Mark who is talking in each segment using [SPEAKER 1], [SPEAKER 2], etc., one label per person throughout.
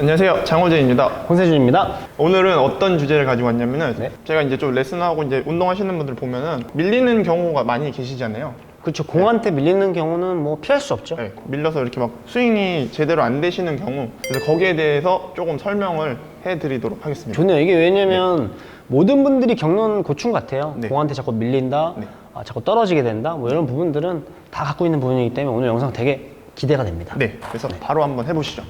[SPEAKER 1] 안녕하세요. 장호재입니다.
[SPEAKER 2] 홍세준입니다.
[SPEAKER 1] 오늘은 어떤 주제를 가지고 왔냐면은
[SPEAKER 2] 네.
[SPEAKER 1] 제가 이제 좀 레슨하고 이제 운동하시는 분들 보면은 밀리는 경우가 많이 계시잖아요.
[SPEAKER 2] 그렇죠. 공한테 밀리는 경우는 뭐 피할 수 없죠.
[SPEAKER 1] 네, 밀려서 이렇게 막 스윙이 제대로 안 되시는 경우 그래서 거기에 대해서 조금 설명을 해드리도록 하겠습니다.
[SPEAKER 2] 좋네요. 이게 왜냐면 모든 분들이 겪는 고충 같아요.
[SPEAKER 1] 네.
[SPEAKER 2] 공한테 자꾸 밀린다,
[SPEAKER 1] 네.
[SPEAKER 2] 아, 자꾸 떨어지게 된다, 뭐 이런 부분들은 다 갖고 있는 부분이기 때문에 오늘 영상 되게 기대가 됩니다.
[SPEAKER 1] 네, 그래서 바로 한번 해보시죠.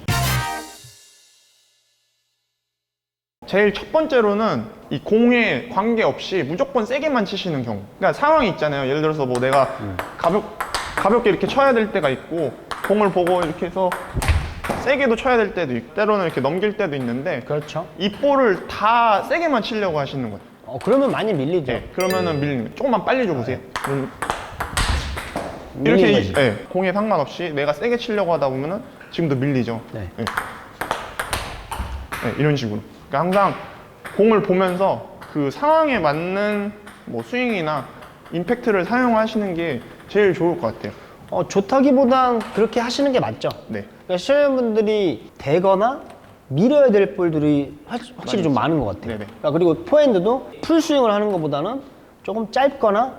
[SPEAKER 1] 제일 첫 번째로는 이 공에 관계없이 무조건 세게만 치시는 경우. 그러니까 상황이 있잖아요. 예를 들어서 뭐 내가 가볍, 가볍게 이렇게 쳐야 될 때가 있고, 공을 보고 이렇게 해서 세게도 쳐야 될 때도 있고, 때로는 이렇게 넘길 때도 있는데,
[SPEAKER 2] 그렇죠.
[SPEAKER 1] 이 볼을 다 세게만 치려고 하시는 거예요.
[SPEAKER 2] 어, 그러면 많이 밀리죠.
[SPEAKER 1] 네, 그러면은 밀리는 거예요. 조금만 빨리 줘보세요. 음,
[SPEAKER 2] 밀리는
[SPEAKER 1] 이렇게
[SPEAKER 2] 거지.
[SPEAKER 1] 이- 네, 공에 상관없이 내가 세게 치려고 하다 보면은 지금도 밀리죠.
[SPEAKER 2] 네.
[SPEAKER 1] 네. 네, 이런 식으로. 그러니까 항상 공을 보면서 그 상황에 맞는 뭐 스윙이나 임팩트를 사용하시는 게 제일 좋을 것 같아요.
[SPEAKER 2] 어, 좋다기보단 그렇게 하시는 게 맞죠.
[SPEAKER 1] 네.
[SPEAKER 2] 그러니까 시청자분들이 되거나 밀어야 될 볼들이 확- 확실히 좀 많은 것 같아요.
[SPEAKER 1] 네네.
[SPEAKER 2] 그러니까 그리고 포핸드도 풀 스윙을 하는 것보다는 조금 짧거나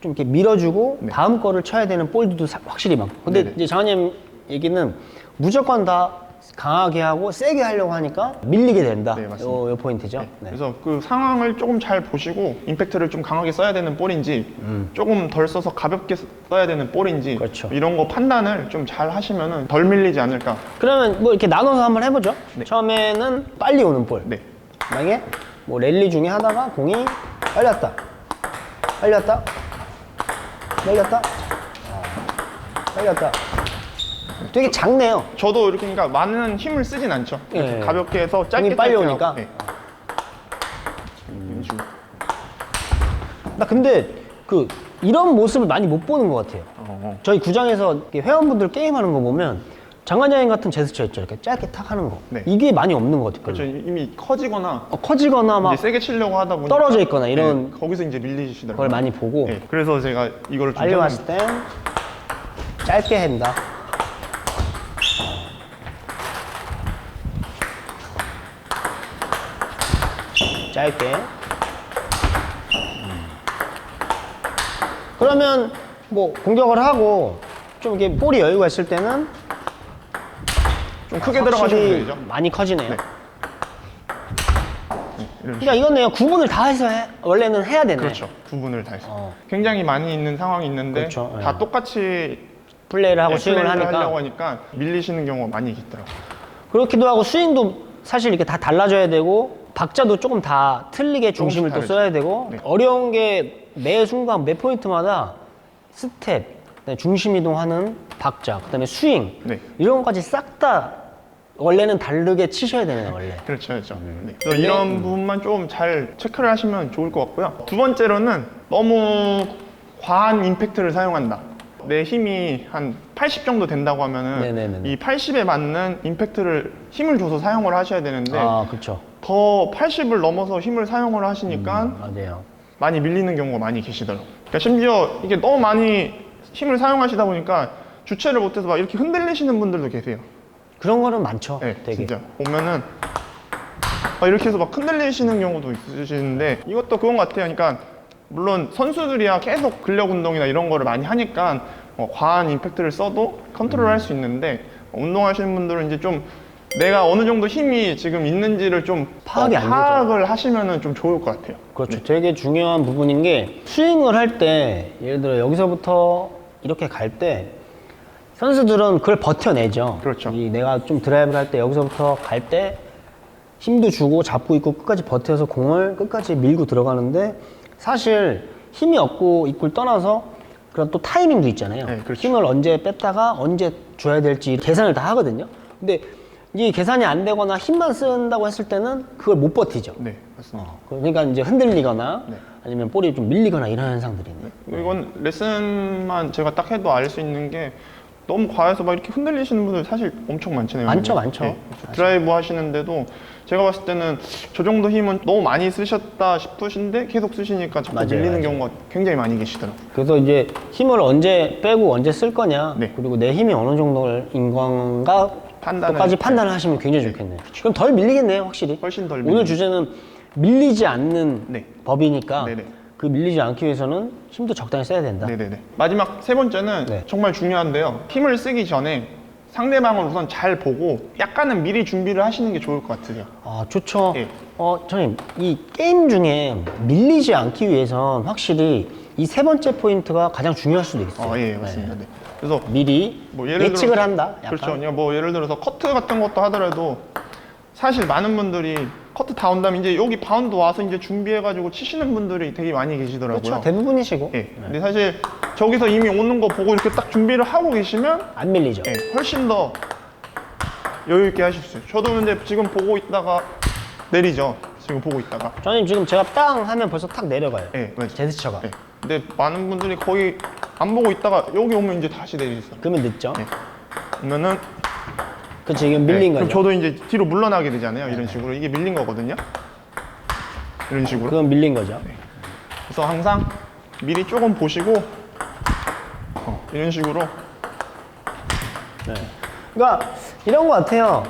[SPEAKER 2] 좀 이렇게 밀어주고
[SPEAKER 1] 네.
[SPEAKER 2] 다음 거를 쳐야 되는 볼들도 사- 확실히 많고. 근데
[SPEAKER 1] 네네.
[SPEAKER 2] 이제 장관님 얘기는 무조건 다 강하게 하고 세게 하려고 하니까 밀리게 된다.
[SPEAKER 1] 네, 맞습니다.
[SPEAKER 2] 요, 요 포인트죠.
[SPEAKER 1] 네.
[SPEAKER 2] 네.
[SPEAKER 1] 그래서 그 상황을 조금 잘 보시고 임팩트를 좀 강하게 써야 되는 볼인지 조금 덜 써서 가볍게 써야 되는 볼인지
[SPEAKER 2] 음. 그렇죠.
[SPEAKER 1] 이런 거 판단을 좀 잘 하시면은 덜 밀리지 않을까.
[SPEAKER 2] 그러면 뭐 이렇게 나눠서 한번 해보죠.
[SPEAKER 1] 네.
[SPEAKER 2] 처음에는 빨리 오는 볼.
[SPEAKER 1] 네.
[SPEAKER 2] 만약에 뭐 랠리 중에 하다가 공이 왔다 빨리 왔다 아, 빨리 왔다 되게 작네요
[SPEAKER 1] 저도 이렇게 그러니까 많은 힘을 쓰진 않죠. 이렇게
[SPEAKER 2] 예.
[SPEAKER 1] 가볍게 해서 짧게
[SPEAKER 2] 빨리
[SPEAKER 1] 짧게
[SPEAKER 2] 오니까?
[SPEAKER 1] 하고, 네. 이런 식으로.
[SPEAKER 2] 나 근데 그 이런 모습을 많이 못 보는 것 같아요
[SPEAKER 1] 어,
[SPEAKER 2] 저희 구장에서 이렇게 회원분들 게임하는 거 보면 장관장님 같은 제스처 있죠 이렇게 짧게 탁 하는 거
[SPEAKER 1] 네.
[SPEAKER 2] 이게 많이 없는 것 같아요
[SPEAKER 1] 그렇죠. 이미 커지거나
[SPEAKER 2] 어, 커지거나 막
[SPEAKER 1] 이제 세게 치려고 하다 보니까
[SPEAKER 2] 떨어져 있거나 이런
[SPEAKER 1] 네, 거기서 이제 밀리시더라고요.
[SPEAKER 2] 걸 많이 보고
[SPEAKER 1] 네, 그래서 제가 좀
[SPEAKER 2] 빨리 왔을 땐 짧게 한다. 짧게. 음. 그러면 뭐 공격을 하고 좀 이렇게 볼이 여유가 있을 때는
[SPEAKER 1] 좀 크게 들어가시면 되죠.
[SPEAKER 2] 많이 커지네요.
[SPEAKER 1] 네. 이런
[SPEAKER 2] 그러니까 이거네요. 구분을 다 해서 해- 원래는 해야 되네.
[SPEAKER 1] 그렇죠. 구분을 다 해서.
[SPEAKER 2] 어.
[SPEAKER 1] 굉장히 많이 있는 상황이 있는데
[SPEAKER 2] 그렇죠.
[SPEAKER 1] 다
[SPEAKER 2] 예.
[SPEAKER 1] 똑같이
[SPEAKER 2] 플레이를 하고
[SPEAKER 1] 예,
[SPEAKER 2] 스윙을
[SPEAKER 1] 플레이를
[SPEAKER 2] 하니까
[SPEAKER 1] 하려고 하니까 밀리시는 경우가 많이 있더라고요.
[SPEAKER 2] 그렇기도 하고 스윙도 사실 이렇게 다 달라져야 되고 박자도 조금 다 틀리게 중심을 또 써야 되고
[SPEAKER 1] 네.
[SPEAKER 2] 어려운 게 매 순간 매 포인트마다 스텝, 그다음에 중심 이동하는 박자, 그다음에 스윙
[SPEAKER 1] 네.
[SPEAKER 2] 이런 것까지 싹 다 원래는 다르게 치셔야 되네요 원래.
[SPEAKER 1] 그렇죠, 그렇죠. 네. 그래서 이런 부분만 좀 잘 체크를 하시면 좋을 것 같고요. 두 번째로는 너무 과한 임팩트를 사용한다. 내 힘이 한 80 정도 된다고 하면은
[SPEAKER 2] 네네네네.
[SPEAKER 1] 이 80에 맞는 임팩트를 힘을 줘서 사용을 하셔야 되는데
[SPEAKER 2] 아 그렇죠.
[SPEAKER 1] 더 80을 넘어서 힘을 사용을 하시니까
[SPEAKER 2] 맞아요.
[SPEAKER 1] 많이 밀리는 경우가 많이 계시더라고요. 그러니까 심지어 이게 너무 많이 힘을 사용하시다 보니까 주체를 못해서 막 이렇게 흔들리시는 분들도 계세요.
[SPEAKER 2] 그런 거는 많죠.
[SPEAKER 1] 네,
[SPEAKER 2] 되게.
[SPEAKER 1] 진짜 보면은 막 이렇게 해서 막 흔들리시는 경우도 있으시는데 이것도 그건 것 같아요. 그러니까 물론 선수들이야 계속 근력 운동이나 이런 거를 많이 하니까 어, 과한 임팩트를 써도 컨트롤 할 수 있는데 어, 운동하시는 분들은 이제 좀 내가 어느 정도 힘이 지금 있는지를 좀
[SPEAKER 2] 파악이
[SPEAKER 1] 어,
[SPEAKER 2] 안 되죠.
[SPEAKER 1] 파악을 하시면은 좀 좋을 것 같아요.
[SPEAKER 2] 그렇죠. 되게 중요한 부분인 게 스윙을 할 때 예를 들어 여기서부터 이렇게 갈 때 선수들은 그걸 버텨내죠.
[SPEAKER 1] 그렇죠.
[SPEAKER 2] 이 내가 좀 드라이브를 할 때 여기서부터 갈 때 힘도 주고 잡고 있고 끝까지 버텨서 공을 끝까지 밀고 들어가는데 사실 힘이 없고 있고를 떠나서 그런 또 타이밍도 있잖아요.
[SPEAKER 1] 네, 그렇죠.
[SPEAKER 2] 힘을 언제 뺐다가 언제 줘야 될지 계산을 다 하거든요. 근데 이 계산이 안 되거나 힘만 쓴다고 했을 때는 그걸 못 버티죠.
[SPEAKER 1] 네, 맞습니다.
[SPEAKER 2] 어, 그러니까 이제 흔들리거나
[SPEAKER 1] 네.
[SPEAKER 2] 아니면 볼이 좀 밀리거나 이런 현상들이 있네.
[SPEAKER 1] 이건 레슨만 제가 딱 해도 알 수 있는 게 너무 과해서 막 이렇게 흔들리시는 분들 사실 엄청 많잖아요.
[SPEAKER 2] 많죠. 많죠.
[SPEAKER 1] 네. 드라이브 하시는데도 제가 봤을 때는 저 정도 힘은 너무 많이 쓰셨다 싶으신데 계속 쓰시니까 자꾸
[SPEAKER 2] 맞아요,
[SPEAKER 1] 밀리는
[SPEAKER 2] 맞아요.
[SPEAKER 1] 경우가 굉장히 많이 계시더라고요.
[SPEAKER 2] 그래서 이제 힘을 언제 빼고 언제 쓸 거냐,
[SPEAKER 1] 네.
[SPEAKER 2] 그리고 내 힘이 어느 정도인 건가
[SPEAKER 1] 판단을
[SPEAKER 2] 까지 판단을 하시면 굉장히 좋겠네요. 그럼 덜 밀리겠네요, 확실히.
[SPEAKER 1] 훨씬 덜
[SPEAKER 2] 오늘
[SPEAKER 1] 밀리죠.
[SPEAKER 2] 주제는 밀리지 않는
[SPEAKER 1] 네.
[SPEAKER 2] 법이니까
[SPEAKER 1] 네네.
[SPEAKER 2] 그 밀리지 않기 위해서는 힘도 적당히 써야 된다.
[SPEAKER 1] 네네네. 마지막 세 번째는
[SPEAKER 2] 네.
[SPEAKER 1] 정말 중요한데요. 힘을 쓰기 전에 상대방을 우선 잘 보고 약간은 미리 준비를 하시는 게 좋을 것 같으세요.
[SPEAKER 2] 아, 좋죠.
[SPEAKER 1] 예.
[SPEAKER 2] 어, 저님, 이 게임 중에 밀리지 않기 위해선 확실히 이 세 번째 포인트가 가장 중요할 수도 있어요.
[SPEAKER 1] 어, 예, 맞습니다. 네. 그래서
[SPEAKER 2] 미리
[SPEAKER 1] 뭐
[SPEAKER 2] 예측을
[SPEAKER 1] 들어서-
[SPEAKER 2] 한다. 약간.
[SPEAKER 1] 그렇죠. 그러니까 뭐 예를 들어서 커트 같은 것도 하더라도 사실 많은 분들이 커트 다 온다면 이제 여기 바운드 와서 이제 준비해가지고 치시는 분들이 되게 많이 계시더라고요.
[SPEAKER 2] 그렇죠. 대부분이시고
[SPEAKER 1] 예. 근데 사실 저기서 이미 오는 거 보고 이렇게 딱 준비를 하고 계시면
[SPEAKER 2] 안 밀리죠.
[SPEAKER 1] 예, 훨씬 더 여유 있게 하실 수 있어요. 저도 근데 지금 보고 있다가 내리죠. 지금 보고 있다가.
[SPEAKER 2] 저는 지금 제가 땅 하면 벌써 탁 내려가요.
[SPEAKER 1] 예, 맞아요.
[SPEAKER 2] 제스처가.
[SPEAKER 1] 예. 근데 많은 분들이 거의 안 보고 있다가 여기 오면 이제 다시 내리세요.
[SPEAKER 2] 그러면 늦죠.
[SPEAKER 1] 예. 그러면은
[SPEAKER 2] 그 지금 밀린
[SPEAKER 1] 네, 그럼
[SPEAKER 2] 거죠.
[SPEAKER 1] 저도 이제 뒤로 물러나게 되잖아요. 이런 식으로 이게 밀린 거거든요. 이런 식으로.
[SPEAKER 2] 그건 밀린 거죠.
[SPEAKER 1] 그래서 항상 미리 조금 보시고 어, 이런 식으로
[SPEAKER 2] 네. 그러니까 이런 거 같아요.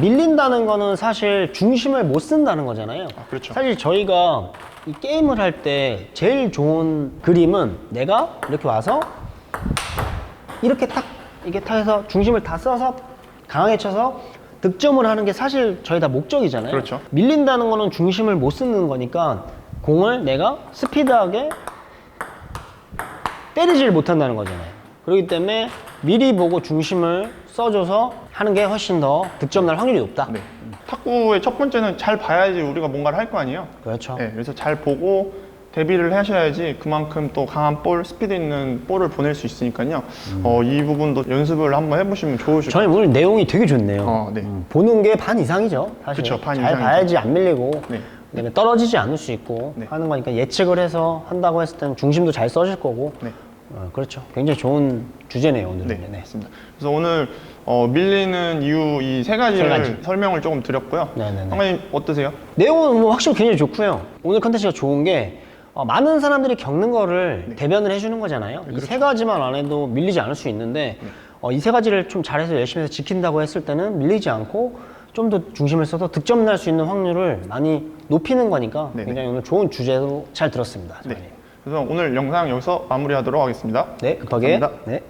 [SPEAKER 2] 밀린다는 거는 사실 중심을 못 쓴다는 거잖아요.
[SPEAKER 1] 아, 그렇죠.
[SPEAKER 2] 사실 저희가 이 게임을 할 때 제일 좋은 그림은 내가 이렇게 와서 이렇게 탁 이게 탁 해서 중심을 다 써서 강하게 쳐서 득점을 하는 게 사실 저희 다 목적이잖아요.
[SPEAKER 1] 그렇죠.
[SPEAKER 2] 밀린다는 거는 중심을 못 쓰는 거니까 공을 내가 스피드하게 때리질 못한다는 거잖아요. 그렇기 때문에 미리 보고 중심을 써줘서 하는 게 훨씬 더 득점 날 확률이 높다.
[SPEAKER 1] 네. 탁구의 첫 번째는 잘 봐야지 우리가 뭔가를 할 거 아니에요.
[SPEAKER 2] 그렇죠.
[SPEAKER 1] 네, 그래서 잘 보고 대비를 하셔야지 그만큼 또 강한 볼, 스피드 있는 볼을 보낼 수 있으니까요. 어, 이 부분도 연습을 한번 해보시면 좋으실 것
[SPEAKER 2] 저희 오늘 내용이 되게 좋네요.
[SPEAKER 1] 어, 네.
[SPEAKER 2] 음, 보는 게 반 이상이죠. 사실.
[SPEAKER 1] 그쵸, 반
[SPEAKER 2] 잘
[SPEAKER 1] 이상이죠.
[SPEAKER 2] 봐야지 안 밀리고
[SPEAKER 1] 네.
[SPEAKER 2] 그다음에 떨어지지 않을 수 있고
[SPEAKER 1] 네.
[SPEAKER 2] 하는 거니까 예측을 해서 한다고 했을 때는 중심도 잘 써질 거고.
[SPEAKER 1] 네.
[SPEAKER 2] 어, 그렇죠. 굉장히 좋은 주제네요 오늘은.
[SPEAKER 1] 네,
[SPEAKER 2] 네.
[SPEAKER 1] 맞습니다. 그래서 오늘 어, 밀리는 이유 이 세 가지를
[SPEAKER 2] 세 가지.
[SPEAKER 1] 설명을 조금 드렸고요.
[SPEAKER 2] 네 네네.
[SPEAKER 1] 상관님 어떠세요?
[SPEAKER 2] 내용은 뭐 확실히 굉장히 좋고요. 오늘 컨텐츠가 좋은 게 어, 많은 사람들이 겪는 거를
[SPEAKER 1] 네.
[SPEAKER 2] 대변을 해주는 거잖아요. 이
[SPEAKER 1] 그렇죠.
[SPEAKER 2] 세 가지만 안 해도 밀리지 않을 수 있는데
[SPEAKER 1] 네.
[SPEAKER 2] 어, 이 세 가지를 좀 잘해서 열심히 해서 지킨다고 했을 때는 밀리지 않고 좀 더 중심을 써서 득점 날 수 있는 확률을 많이 높이는 거니까
[SPEAKER 1] 네네.
[SPEAKER 2] 굉장히 오늘 좋은 주제로 잘 들었습니다.
[SPEAKER 1] 네. 그래서 오늘 영상 여기서 마무리하도록 하겠습니다.
[SPEAKER 2] 네, 급하게.
[SPEAKER 1] 감사합니다.
[SPEAKER 2] 네.